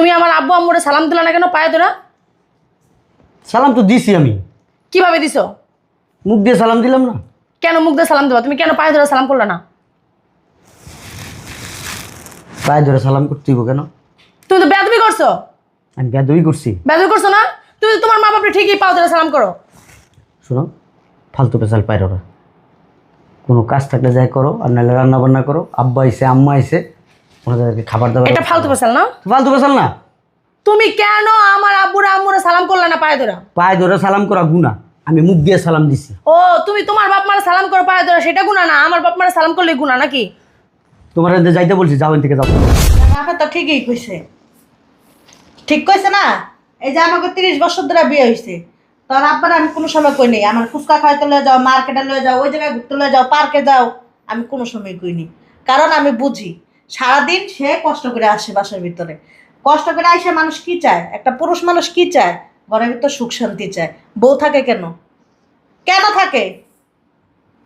তুমি আমার আব্বু আম্মুরে সালাম দিলা না কেন? পায়ে তোরা সালাম তো দিছি আমি। কীভাবে দিছো? মুখ দিয়ে সালাম দিলাম না। কেন মুখ দিয়ে সালাম দেবা? তুমি কেন পায়ে ধরে সালাম করলে না? পায়ে ধরে সালাম করতে হইব কেন? তুমি তো বেদবি করছ। আমি বেদবি করছি। বেদবি করছ না? তুমি তো তোমার মা বাপরে ঠিকই পাও ধরে সালাম করো। শোনো ফালতু পেশাল পাইর ওরা। কোনো কাজ থাকলে যাই করো আর নাহলে রান্না বান্না করো। আব্বা আইসে আম্মা আইসে ওনাদেরকে খাবার দাবার এটা ফালতু পেশাল না? ফালতু পেশাল না। তুমি কেন আমার আব্বুরে আম্মুরে সালাম করলে না পায়ে ধরে? পায়ে ধরে সালাম করা গুণা আমি মুখ দিয়ে সালাম দিছি। ও তুমি তোমার বাপ মারে সালাম করো পায়ে ধরে সেটা গুণা না? আমার বাপ মারে সালাম করলে গুণা নাকি? তোমার এতে যাইতে বলছি যাও থেকে যাও। আপা তো ঠিকই কইছে। ঠিক কইছে না? এই যে আমাকে তিরিশ বছর ধরে বিয়ে হয়েছে তোর আব্বার আমি কোনো সময় কই নাই। আমার ফুচকা খাইতে লয়ে যাও মার্কেটে লয়ে যাও ওই জায়গায় ঘুরতে লয়ে যাও পার্কে যাও আমি কোনো সময় কইনি। কারণ আমি বুঝি সারাদিন সে কষ্ট করে আসে বাসার ভিতরে। কষ্ট করে আসে মানুষ কি চায়? একটা পুরুষ মানুষ কি চায়? ঘরের ভিতর সুখ শান্তি চায়। বউ থাকে কেন? কেন থাকে?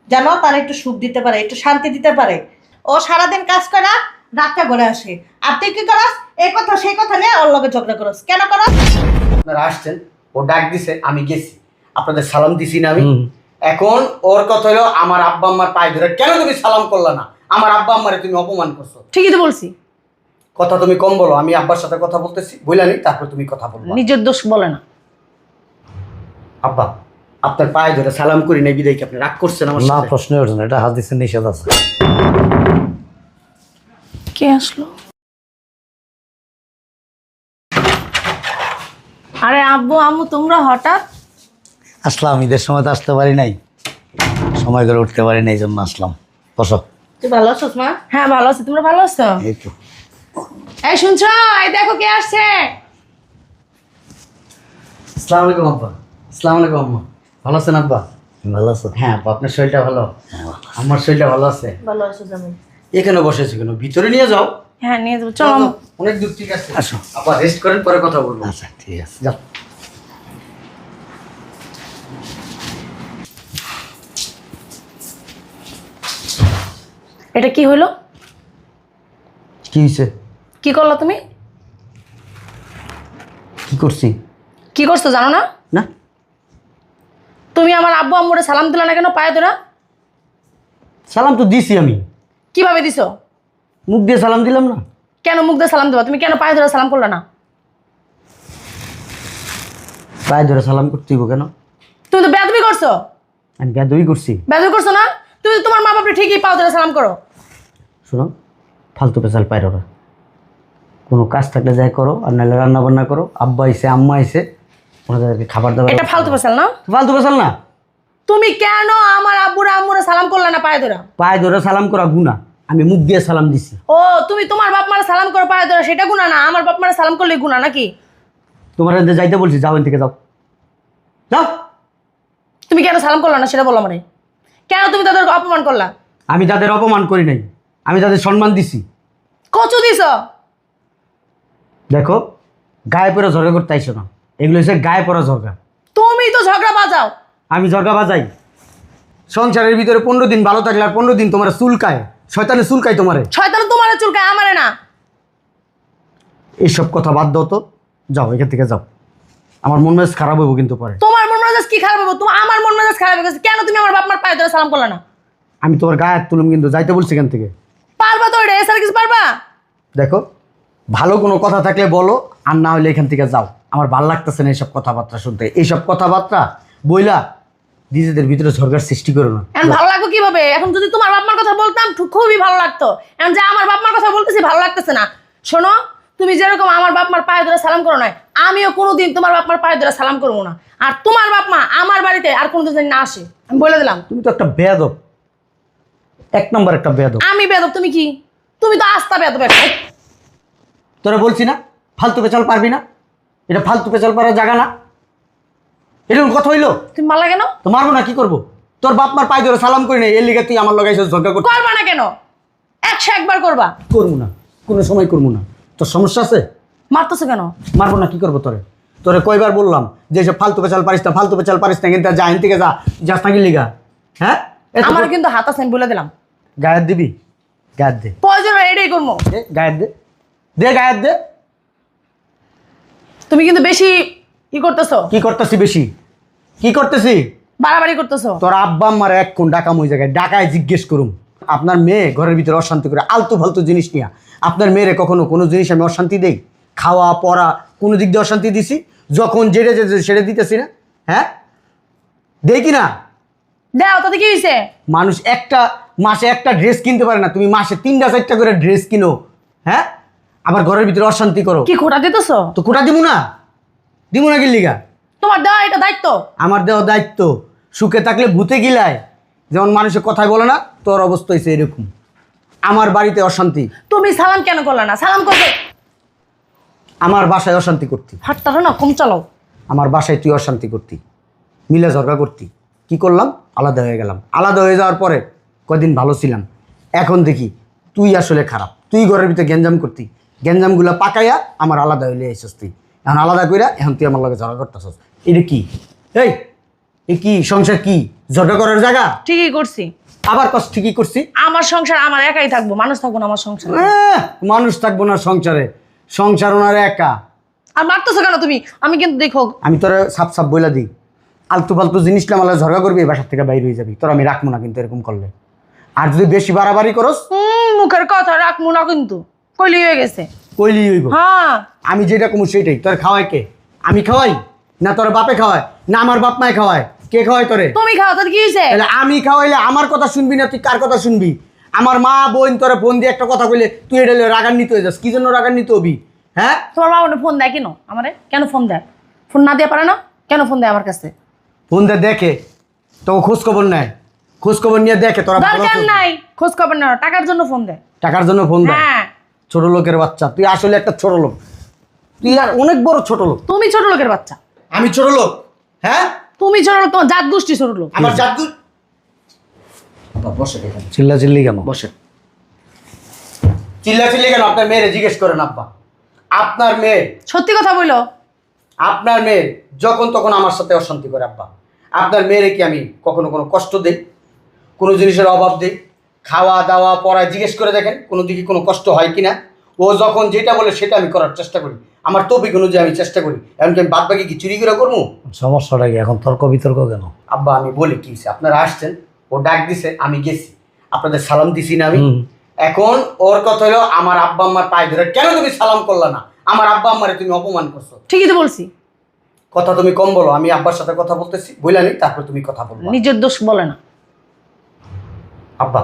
যেন তার একটু সুখ দিতে পারে একটু শান্তি দিতে পারে। ও সারাদিন কাজ করা রাতটা ঘরে আসে। আর তুই কি করস? এই কথা সেই কথা নিয়ে ওর লগে ঝগড়া করস। কেন করস? আপনারা আসছেন ও ডাক দিছে আমি গেছি। আপনাদের সালাম দিছি না আমি। এখন ওর কথা হলো আমার আব্বা আম্মার পায়ে ধরে কেন তুমি সালাম করলা না? আমার আব্বা আম্মারে তুমি অপমান করছ। ঠিকই তো বলছি। কথা তুমি কম বলো আমি আব্বার সাথে কথা বলতেছি বইলা নি তারপর তুমি কথা বলব। নিজের দোষ বলে না। আব্বা আপনার পায়ে ধরে সালাম করি নাই বিদায় কি আপনি রাগ করছেন আমার না সাথে? প্রশ্ন ওঠে না এটা হাদিসের নিষেধ আছে। কে আসলো? আরে আব্বু আম্মু তোমরা হঠাৎ? আসলাম ঈদের সময় তো আসতে পারি নাই। সময় করে উঠতে পারি নাই এই জন্য আসলাম। বসো। তুই ভালো আছিস মা? হ্যাঁ ভালো আছি। তোমরা ভালো আছো? এই তো। এই শুনছো? এই দেখো কে আসছে। আসসালামু আলাইকুম আব্বা। আসসালামু আলাইকুম আম্মা। ভালো আছেন আব্বা? ভালো আছো? হ্যাঁ আব্বা আপনার শরীরটা ভালো? আমার শরীরটা ভালো আছে? ভালো আছিস আমি এখানে বসেছি কেন? ভিতরে নিয়ে যাও। হ্যাঁ নিয়ে যাব। চলো। অনেক দূর ঠিক আছে। আসো। আব্বা রেস্ট করেন পরে কথা বলব। আচ্ছা ঠিক আছে। যাও। এটা কি হইল? কি হয়েছে কি করল তুমি? কি করছি? কি করছ জানো না? না। তুমি আমার আব্বু আম্মুরে সালাম দিলা না কেন? পায়ে ধরা। সালাম তো দিছি আমি। কীভাবে দিছো? মুখ দিয়ে সালাম দিলাম না। কেন মুখ দিয়ে সালাম দেবা? তুমি কেন পায়ে ধরে সালাম করলে না? পায়ে ধরে সালাম করতে কেন? তুমি তো বেদবি করছ। আমি বেদবি করছি। বেদবি করছ না? তো তোমার মা বাপরে ঠিকই পাও ধরে সালাম করো। শোনো ফালতু পেশাল পাইর ওরা কোনো কাজ থাকলে যাই করো আর নাহলে রান্না বান্না করো। আব্বা আইসে আম্মা আইসে ওনাদেরকে খাবার দাবার এটা ফালতু পেশাল না? ফালতু পেশাল না? তুমি কেন আমার আব্বুরে আম্মুরে সালাম করলে না পায়ে ধরা? পায়ে ধরে সালাম করা গুণা। আমি মুখ দিয়ে সালাম দিছি। ও তুমি তোমার বাপ মারে সালাম করো পায়ে ধরা সেটা গুণা না। আমার বাপ মারে সালাম করলে গুণা নাকি? তোমার যাইতে বলছি যাও এখান থেকে যাও। যাও। তুমি কেন সালাম করলা না সেটা বলো আমারে। কেন তুমি তাদেরকে অপমান করলা? আমি তাদের অপমান করি নাই আমি তাদের সম্মান দিছি। কচু দিছ? দেখো গায়ে পরে ঝরগা করতে আইসো না। এগুলো হচ্ছে গায়ে পরা ঝরগা তুমি তো ঝগড়া বাজাও। আমি ঝরগা বাজাই। সংসারের ভিতরে পনেরো দিন ভালো থাকলে আর পনেরো দিন তোমার চুলকায়। শয়তানে চুলকায় তোমারে। শয়তান তোমার চুলকায় আমারে না। এইসব কথা বাদ দাও তো। যাও এখান থেকে যাও। আমার মন মেজাজ খারাপ হইব কিন্তু পরে। তোমার মেজাজ কি খারাপ হবে? তোমার আমার মন মেজাজ খারাপ হয়ে গেছে। কেন তুমি আমার বাপ মার পায়ে ধরে সালাম করলে না? আমি তোমার গায়ে হাত তুলুম কিন্তু যাইতে বলছি এখান থেকে। পারবা তো এটা? এছাড়া কিছু পারবা? দেখো ভালো কোনো কথা থাকলে বলো আর না হলে এখান থেকে যাও। আমার ভালো লাগতেছে না এইসব কথাবার্তা শুনতে। এইসব কথাবার্তা বইলা নিজেদের ভিতরে ঝরগার সৃষ্টি করো না। এখন ভালো লাগবে কীভাবে? এখন যদি তোমার বাপ মার কথা বলতাম খুবই ভালো লাগতো। এখন যে আমার বাপ মার কথা বলতেছি ভালো লাগতেছে না। শোনো তুমি যেরকম আমার বাপ মার পায়ে ধরে সালাম করো না আমিও কোনোদিন তোমার বাপ মার পায়ে ধরে সালাম করব না। আর তোমার বাপ মা আমার বাড়িতে আর কোনোদিন না আসে। আমি বলে দিলাম। তুমি তো একটা বেয়াদব। এক নম্বর একটা বেয়াদব। আমি বেদব তুমি কি? তুমি তো আস্তা বেদব একটা। তোরা বলছি না ফালতু পেঁচাল পারবি না। এটা ফালতু পেঁচাল পারার জায়গা না। এরকম কথা হইল? তুমি মারলা কেন? তো মারবো না কি করব? তোর বাপ মার পায়ে ধরে সালাম করি না এর লিগে তুই আমার লগাইছিস ঝগড়া করতে করবা না কেন? একশো একবার করবা। করব না কোনো সময় করব না। তোর সমস্যা আছে? মারতেছো কেন? মারবো না কি করব তোরে? তোরে কয়বার বললাম যে সব ফালতু পেঁচাল পারিস না ফালতু পেঁচাল পারিস না কিন্তু যা আইন থেকে যা যাস নাকি লিগা। হ্যাঁ? আমার কিন্তু হাত আছে আমি বলে দিলাম। গায়ের দিবি? গায়ের দে। প্রয়োজন এটাই করব। গায়ের দে। দে গায়ের দে। তুমি কিন্তু বেশি ই করতেছো। কি করতেছি বেশি? কি করতেছি? বাড়াবাড়ি করতেছো। তোর আব্বা আম্মার এক কোন ডাকাম ওই জায়গায় ডাকায় জিজ্ঞেস করুম। আপনার মেয়ে ঘরের ভিতরে অশান্তি করে আলতু ফালতু জিনিস নিয়ে আপনার মেয়েরে কখনো কোনো জিনিস আমি অশান্তি দেই? খাওয়া পড়া কোনো দিক দিয়ে অশান্তি দিছি? যখন যেটা যেটা সেটা দিতেছি না? হ্যাঁ? দেই কি না? দাও তাতে কি হয়েছে মানুষ একটা মাসে একটা ড্রেস কিনতে পারে না তুমি মাসে তিনটা চারটা করে ড্রেস কিনো হ্যাঁ? আবার ঘরের ভিতরে অশান্তি করো। কি খোটা দিতেছো? তো কোটা দিব না? দিব না গিল্লিগা? তোমার দেওয়া এটা দায়িত্ব? আমার দেওয়া দায়িত্ব। সুখে থাকলে ভূতে গিলায়। যেমন মানুষের কথাই বলে না তোর অবস্থা হয়েছে এরকম। আমার বাড়িতে অশান্তি। তুমি সালাম কেন করলে না? সালাম করবে? আমার বাসায় অশান্তি করতি। হাতটা না কম চালাও। আমার বাসায় তুই অশান্তি করতি। মিলে ঝগড়া করতি। কি করলাম? আলাদা হয়ে গেলাম। আলাদা হয়ে যাওয়ার পরে কদিন ভালো ছিলাম। এখন দেখি তুই আসলে খারাপ। তুই ঘরের ভিতরে গ্যাঞ্জাম করতি। গ্যাঞ্জামগুলো পাকাইয়া আমার আলাদা হইলে এসেছিস তুই। এখন আলাদা কইরা এখন তুই আমার লগে ঝগড়া করতেছিস। এটা কি? এই! এ কি সংসার কি? ঝগড়া করার জায়গা? ঠিকই করছি। আবার কষ্ট ঠিকই করছি? আমার সংসার আমার একাই থাকব মানুষ থাকব না আমার সংসার। আহ, মানুষ থাকব না সংসারে সংসার ওনার একা। আর মারতেছো কেন তুমি? আমি কিন্তু দেখো। আমি তোরা সাপ সাপ বইলা দিই। আলতু ফালতু জিনিসটা আমার ঝগড়া করবি এই বাসার থেকে বাইরে হয়ে যাবি। তোর আমি রাখব না কিন্তু এরকম করলে। আর যদি বেশি বাড়াবাড়ি করস? হুম, মুখের কথা রাখব না কিন্তু। কইলি হয়ে গেছে। কইলি হইব। হ্যাঁ। আমি যেটা কমু সেটাই। তোর খাওয়াই কে? আমি খাওয়াই? না তোর বাপে খাওয়ায়? না আমার বাপ মায় খাওয়ায়? কে খাওয়ায় তোরে? তুমি খাও তোর কি হয়েছে? তাহলে আমি খাওয়াইলে আমার কথা শুনবি না তুই কার কথা শুনবি? আমার মা বোন তোরা ফোন দিয়ে একটা কথা কইলে তুই এটা রাগান্বিত হয়ে যাস কি জন্য রাগান্বিত হবি? হ্যাঁ? তোমার মা ফোন দেয় কেন? আমারে? কেন ফোন দেয়? ফোন না দিয়ে পারে না? কেন ফোন দেয় আমার কাছে? ফোন দিয়ে দেখে তো খোঁজ খবর নেয়। খোঁজ খবর নিয়ে দেখে তোরা দরকার নাই? খোঁজ খবর নেওয়া টাকার জন্য ফোন দেয়। টাকার জন্য ফোন দেয়? হ্যাঁ। ছোট লোকের বাচ্চা তুই আসলে একটা ছোট লোক। তুই আর অনেক বড় ছোট লোক। তুমি ছোট লোকের বাচ্চা। আমি ছোট লোক হ্যাঁ? তুমি ছোট লোক তোমার জাত গোষ্ঠী ছোট লোক আমার জাত বসে দেখেন চিল্লা চিল্লি কেন? বসে। চিল্লা চিল্লি কেন? আপনার মেয়েরে জিজ্ঞেস করেন আব্বা। আপনার মেয়ে সত্যি কথা বলল আপনার মেয়ে যখন তখন আমার সাথে অশান্তি করে আব্বা। আপনার মেয়েরে কি আমি কখনো কোনো কষ্ট দেই? কোনো জিনিসের অভাব দেই? খাওয়া দাওয়া পড়ায় জিজ্ঞেস করে দেখেন কোনো দিকে কোনো কষ্ট হয় কি না ও যখন যেটা বলে সেটা আমি করার চেষ্টা করি। আমার তৌফিক অনুযায়ী আমি চেষ্টা করি। এমনকি আমি বাদ বাকি কি চুরি করে করব? সমস্যাটা কি? এখন তর্ক বিতর্ক কেন? আব্বা আমি বলি কি? আপনারা আসছেন ও ডাক দিছে আমি গেছি। আপনাদের সালাম দিছি না আমি। এখন ওর কথা হলো আমার আব্বা আম্মার পায়ে ধরে কেন তুমি সালাম করলা না? আমার আব্বা আম্মারে তুমি অপমান করছ। ঠিকই তো বলছি। কথা তুমি কম বলো আমি আব্বার সাথে কথা বলতেছি বইলা নি তারপর তুমি কথা বলব। নিজের দোষ বলে না। আব্বা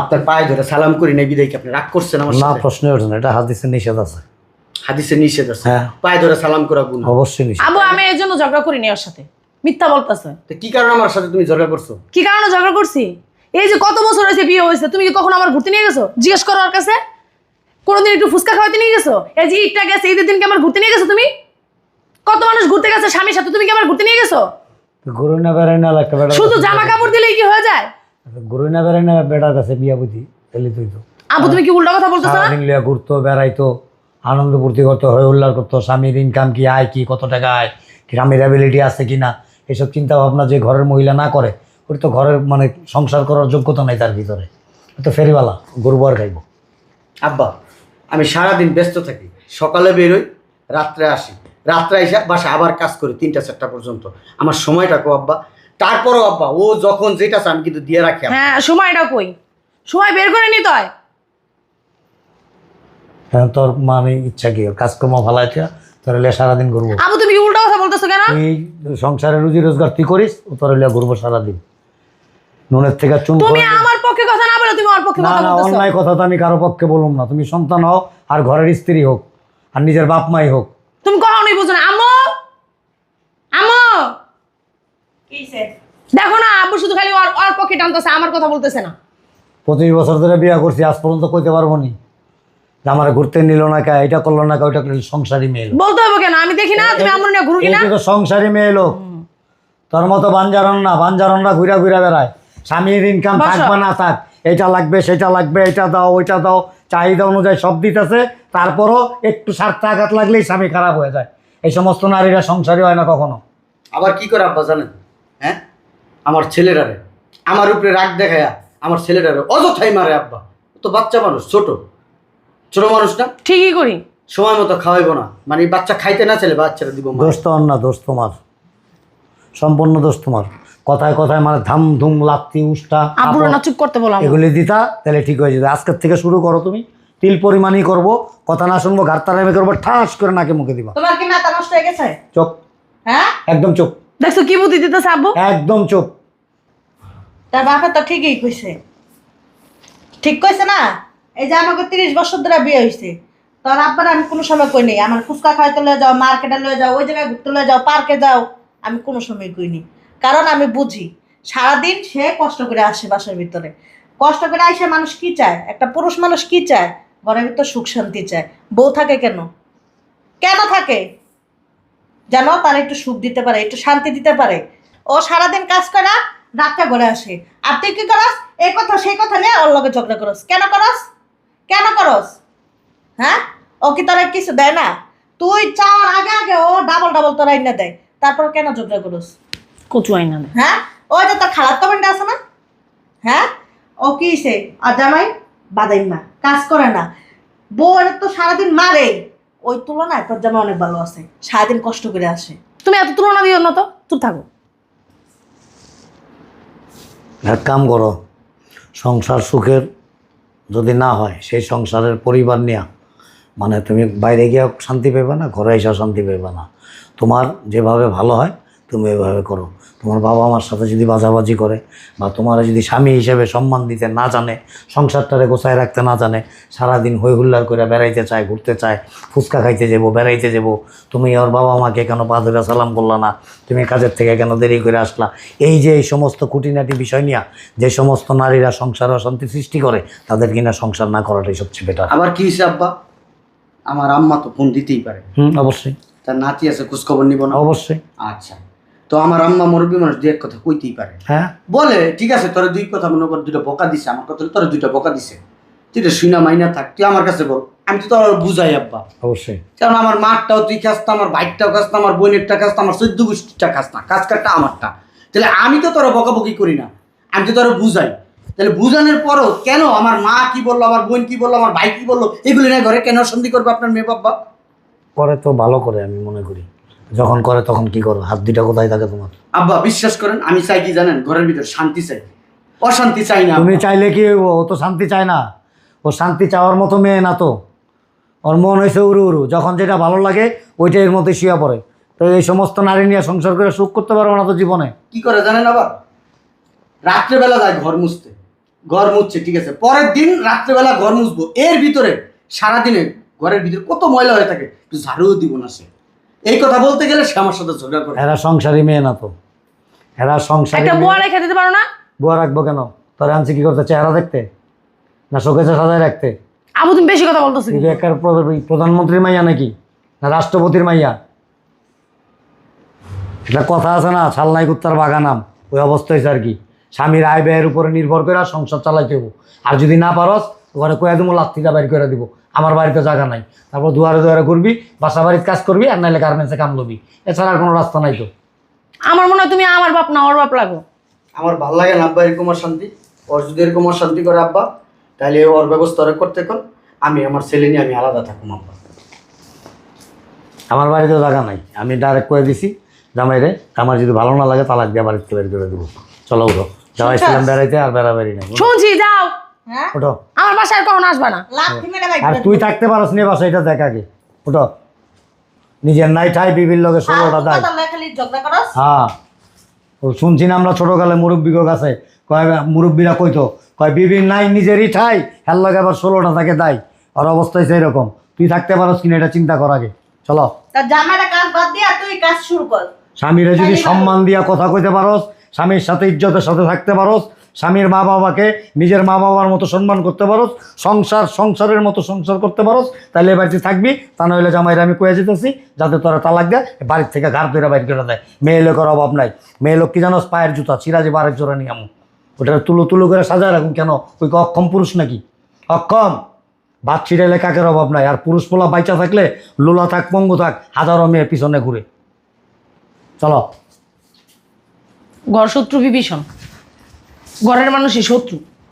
আপনার পায়ে ধরে সালাম করি নাই বিদায় কি আপনি রাগ করছেন আমার না প্রশ্ন ওঠে না এটা হাদিসে নিষেধ আছে। হাদিসে নিষেধ আছে। হ্যাঁ। পায়ে ধরে সালাম করা গুণ অবশ্যই নিষেধ। আবু আমি এই জন্য ঝগড়া করিনি ওর সাথে। মিথ্যা বলতেছে। তো কি কারণে আমার সাথে তুমি ঝগড়া করছ? কি কারণে ঝগড়া করছি? এই যে কত বছর হয়েছে বিয়ে হয়েছে তুমি কি কখনো আমার ঘুরতে নিয়ে গেছো? জিজ্ঞেস করো ওর কাছে। কোনোদিন একটু ফুচকা খাওয়াতে নিয়ে গেছো? এই যে ঈদটা গেছে ঈদের দিনকে আমার ঘুরতে নিয়ে গেছো তুমি? কত মানুষ ঘুরতে গেছে স্বামীর সাথে তুমি কি আমার ঘুরতে নিয়ে গেছো? গরু না বেড়াই না একটা বেড়া শুধু জামা কাপড় দিলেই কি হয়ে যায়? গরু না বেড়াই না বেড়ার কাছে বিয়া বুঝি তাহলে তুই তো। আবু তুমি কি উল্টা কথা বলতেছো না? সারাদিন লিয়া ঘুরতো বেড়াইতো। আনন্দ ফুর্তি করতো হয়ে উল্লার করতো স্বামীর ইনকাম কি আয় কি কত টাকা আয় গ্রামের অ্যাবিলিটি আছে কি না এসব চিন্তা ভাবনা যে ঘরের মহিলা না করে ওর তো ঘরের মানে সংসার করার যোগ্যতা নাই তার ভিতরে। তো ফেরিওয়ালা গরু আর খাইব। আব্বা আমি সারাদিন ব্যস্ত থাকি সকালে বেরোই রাত্রে আসি। রাত্রে এসে বাসা আবার কাজ করি তিনটা চারটা পর্যন্ত। আমার সময়টা কো আব্বা? তারপরও আব্বা ও যখন যেটা আমি কিন্তু দিয়ে রাখি হ্যাঁ সময়টা কই? সময় বের করে নিতে হ্যাঁ। তোর মানে ইচ্ছা কি ওর কাজকর্ম ভালো আছে তোর লিয়া সারাদিন ঘুরবো। আবু তুমি কি উল্টা কথা বলতেছো কেন? তুই সংসারে রুজি রোজগার তুই করিস ও তোর লিয়া ঘুরবো সারাদিন। নুনের থেকে চুন তুমি করে- আমার পক্ষে কথা না বলে তুমি ওর পক্ষে না কথা না অন্যায় কথা তো আমি কারও পক্ষে বলুম না। তুমি সন্তান হও আর ঘরের স্ত্রী হোক আর নিজের বাপ মাই হোক। তুমি কখনোই বুঝো না। আম্মু! আম্মু! দেখো না আব্বু শুধু খালি ওর ওর পক্ষে টানতেছে আমার কথা বলতেছে না। পঁচিশ বছর ধরে বিয়ে করছি আজ পর্যন্ত কইতে পারব নি। যে আমার ঘুরতে নিল না কে এটা করল না কা ওইটা করল সংসারী মেয়ে লোক। বলতে হবে কেন? আমি দেখি না তুমি নিয়ে ঘুরো কিনা তো সংসারী মেয়ে লোক। তোর মতো বাঞ্জারন না বাঞ্জারনরা ঘুরা ঘুরা বেড়ায়। স্বামীর ইনকাম বসো। থাকবে না থাক এটা লাগবে সেটা লাগবে এটা দাও ওইটা দাও। চাহিদা অনুযায়ী সব দিতেছে তারপরও একটু স্বার্থ আঘাত লাগলেই স্বামী খারাপ হয়ে যায়। এই সমস্ত নারীরা সংসারী হয় না কখনো। আবার কি করে আব্বা জানেন? হ্যাঁ? আমার ছেলেরারে। আমার উপরে রাগ দেখায়া আমার ছেলেরারে অযথাই মারে আব্বা। ও তো বাচ্চা মানুষ ছোট। ছোট মানুষ না? ঠিকই করি। সময় মতো খাওয়াইবো না। মানে বাচ্চা খাইতে না চাইলে বাচ্চারা দিব। দোষ তো অন্য দোষ তোমার। সম্পূর্ণ দোষ তোমার। কথায় কথায় মানে ধাম ধুম লাত্তি উষ্টা আব্বুর না চুপ করতে বললাম এগুলি দিতা তাহলে ঠিক হয়ে যাবে। আজকের থেকে শুরু করো তুমি। তিল পরিমাণই করব। কথা না শুনব ঘাটতারামি করব ঠাস করে নাকে মুখে দিবা। তোমার কি মাথা নষ্ট হয়ে গেছে? চোখ হ্যাঁ? একদম চোখ দেখছ কি বুদ্ধি দিতেছে আব্বু? একদম চোখ তার বাপে তো ঠিকই কইছে। ঠিক কইছে না? এই যে আমাকে তিরিশ বছর ধরে বিয়ে হয়েছে তোর আব্বার আমি কোনো সময় কই নেই। আমার ফুচকা খাইতে লয়ে যাও, মার্কেটে লয়ে যাও, ওই জায়গায় ঘুরতে লয়ে যাও, পার্কে যাও, আমি কোনো সময় কইনি কারণ আমি বুঝি, সারাদিন সে কষ্ট করে আসে বাসার ভিতরে। কষ্ট করে আসে মানুষ কি চায়? একটা পুরুষ মানুষ কি চায়? ঘরের ভিতর সুখ শান্তি চায়। বউ থাকে কেন? কেন থাকে? যেন তার একটু সুখ দিতে পারে, একটু শান্তি দিতে পারে। ও সারাদিন কাজ করা রাতটা ঘরে আসে। আর তুই কি করস? এই কথা, সেই কথা নিয়ে ওর লগে ঝগড়া করস। কেন করস? কেন করস? হ্যাঁ? ও কি তোরা কিছু দেয় না? তুই চাওয়ার আগে আগে ও ডাবল ডাবল তোরা এনে দেয়। তারপর কেন ঝগড়া করস? কচু আইনা দে হ্যাঁ? ওই যে তোর খালার তো বোনটা আছে না? হ্যাঁ? ও কি হইছে? আর জামাই? বাদাই মা। কাজ করে না। বউ তো সারাদিন মারে। ওই তুলনায় তোর জামাই অনেক ভালো আছে। সারাদিন কষ্ট করে আসে। তুমি এত তুলনা দিও না তো। চুপ থাকো। এক কাম করো। সংসার সুখের যদি না হয়, সেই সংসারের পরিবার নেওয়া মানে তুমি বাইরে গিয়েও শান্তি পেবে না, ঘরে এসেও শান্তি পেবে না। তোমার যেভাবে ভালো হয়, তুমি এভাবে করো। তোমার বাবা মার সাথে যদি বাজাবাজি করে বা তোমার যদি স্বামী হিসেবে সম্মান দিতে না জানে সংসারটারে গোছায় রাখতে না জানে সারাদিন হই হুল্লার করে বেড়াইতে চায় ঘুরতে চায় ফুচকা খাইতে যাব বেড়াইতে যাব তুমি ওর বাবা মাকে কেন পা ধরে সালাম করলা না? তুমি কাজের থেকে কেন দেরি করে আসলা? এই যে এই সমস্ত খুঁটিনাটি বিষয় নিয়ে যে সমস্ত নারীরা সংসার অশান্তি সৃষ্টি করে তাদের কিনা সংসার না করাটাই সবচেয়ে বেটার আবার কি হিসাব বা আমার আম্মা তো ফোন দিতেই পারে হুম অবশ্যই। তার নাতি আছে খোঁজখবর নিব না? অবশ্যই। আচ্ছা। তো আমার আম্মা মুরব্বী মানুষ দু এক কথা কইতেই পারে। হ্যাঁ? বলে ঠিক আছে তোরা দুই কথা মনে কর দুইটা বকা দিছে আমার কথা তোরা দুইটা বকা দিছে। তুই তো শুনা মাইনা থাক তুই আমার কাছে বল। আমি তো তোর বুঝাই আব্বা। অবশ্যই। কারণ আমার মাঠটাও তুই খাস আমার বাইকটাও খাস আমার বোনেরটা খাস আমার চোদ্দ গোষ্ঠীটা খাস না কাজ কাটটা আমারটা। তাহলে আমি তো তোরা বকাবকি করি না আমি তো তোরা বুঝাই। তাহলে বুঝানোর পরও কেন আমার মা কি বলল আমার বোন কি বলল আমার ভাই কি বলল এগুলি না ঘরে কেন সন্ধি করবে আপনার মেয়ে বাবা করে তো ভালো করে আমি মনে করি। যখন করে তখন কি করো? হাত দুইটা কোথায় থাকে তোমার। আব্বা বিশ্বাস করেন আমি চাই কি জানেন? ঘরের ভিতর শান্তি চাই। অশান্তি চাই না তুমি চাইলে কি হইব? ও তো শান্তি চায় না। ও শান্তি চাওয়ার মতো মেয়ে না তো। ওর মন হয়েছে উড়ু উড়ু। যখন যেটা ভালো লাগে ওইটা এর মধ্যে শুয়ে পড়ে। তো এই সমস্ত নারী নিয়ে সংসার করে সুখ করতে পারব না তো জীবনে। কি করে জানেন আবার রাত্রেবেলা যায় ঘর মুছতে। ঘর মুছছে ঠিক আছে। পরের দিন রাত্রেবেলা ঘর মুছবো। এর ভিতরে সারাদিনে ঘরের ভিতরে কত ময়লা হয়ে থাকে। একটু ঝাড়ুও দিব না সে। এই কথা বলতে গেলে সে আমার সাথে ঝগড়া করে। এরা সংসারী মেয়ে না তো। এরা সংসারী একটা মেয়ে। বুয়া রেখে দিতে পারো না? বুয়া রাখব কেন? তোর আনছি কি করতে চেহারা দেখতে? না শোকেছে সাজায় রাখতে? আবু তুমি বেশি কথা বলতেছো তুই কি একার প্র- প্রধানমন্ত্রীর মাইয়া নাকি? না রাষ্ট্রপতির মাইয়া? এটা কথা আছে না ছালনাই কুত্তার বাগানাম ওই অবস্থা হয়েছে আর কি। স্বামীর আয় ব্যয়ের উপরে নির্ভর করে সংসার চালাইতে হব আর যদি না পারস ঘরে কয়ে দেবো লাত্তিটা বাইর করে দিব। আমার বাড়িতে জায়গা নাই। তারপর দুয়ারে দুয়ারে ঘুরবি বাসা বাড়ির কাজ করবি আর নাইলে গার্মেন্টসে কাম লবি। এছাড়া আর কোনো রাস্তা নাই তো। আমার মনে হয় তুমি আমার বাপ না ওর বাপ লাগো। আমার ভালো লাগে না আব্বা এরকম অশান্তি। ওর যদি এরকম অশান্তি করে আব্বা তাহলে ওর ব্যবস্থা ওরা করতে কর আমি আমার ছেলে নিয়ে আমি আলাদা থাকুম আব্বা। আমার বাড়িতে জায়গা নাই। আমি ডাইরেক্ট করে দিছি জামাই রে আমার যদি ভালো না লাগে তালাক দিয়ে বাড়িতে বের করে দেবো। চলো উঠো। যাওয়াইছিলাম বেড়াইতে আর বেড়াবেড়ি নাই। শুনছি যাও। হ্যাঁ? উঠো। আমার বাসায় কখন আসবা না। আর তুই থাকতে পারস নি বাসা এটা দেখ আগে। উঠো। নিজের নাই ঠাই বিবির লগে ষোলোটা দেয় খালি হ্যাঁ। ও শুনছি না আমরা ছোটোকালে মুরব্বীর কাছে। কয় মুরব্বীরা কইতো কয় বিবির নাই নিজেরই ঠাই হের লগে আবার ষোলোটা তাকে দেয়। আর অবস্থা হচ্ছে এরকম। তুই থাকতে পারস কিনা এটা চিন্তা কর আগে। চলো। তার জামাইটা কাজ বাদ দিয়া তুই কাজ শুরু কর। স্বামীরে যদি সম্মান দিয়া কথা কইতে পারস স্বামীর সাথে ইজ্জতের সাথে থাকতে পারস স্বামীর মা বাবাকে নিজের মা বাবার মতো সম্মান করতে পারস, সংসার, সংসারের মতো সংসার করতে পারস তাহলে বাড়িতে থাকবি, তা নইলে জামাইরা আমি কয়ে যেতেছি যাতে তোরা তালাক দেয় বাড়ির থেকে ঘাট ধরে বাইর করে দেয়। মেয়ে লোকের অভাব নাই। মেয়ে লোক কি জানোস, পায়ের জুতা সিরাজি বারের জোড়া নিয়ে আমু। ওটা তুলো তুলো করে সাজায় রাখুন কেন? ওই অক্ষম পুরুষ নাকি? অক্ষম? ভাত ছিটাইলে কাকের অভাব নাই? আর পুরুষ পোলা বাইচা থাকলে, লোলা থাক, পঙ্গু থাক, হাজারো মেয়ে পিছনে ঘুরে। চলো। ঘর শত্রু বিভীষণ। ঘরের মানুষই শত্রু।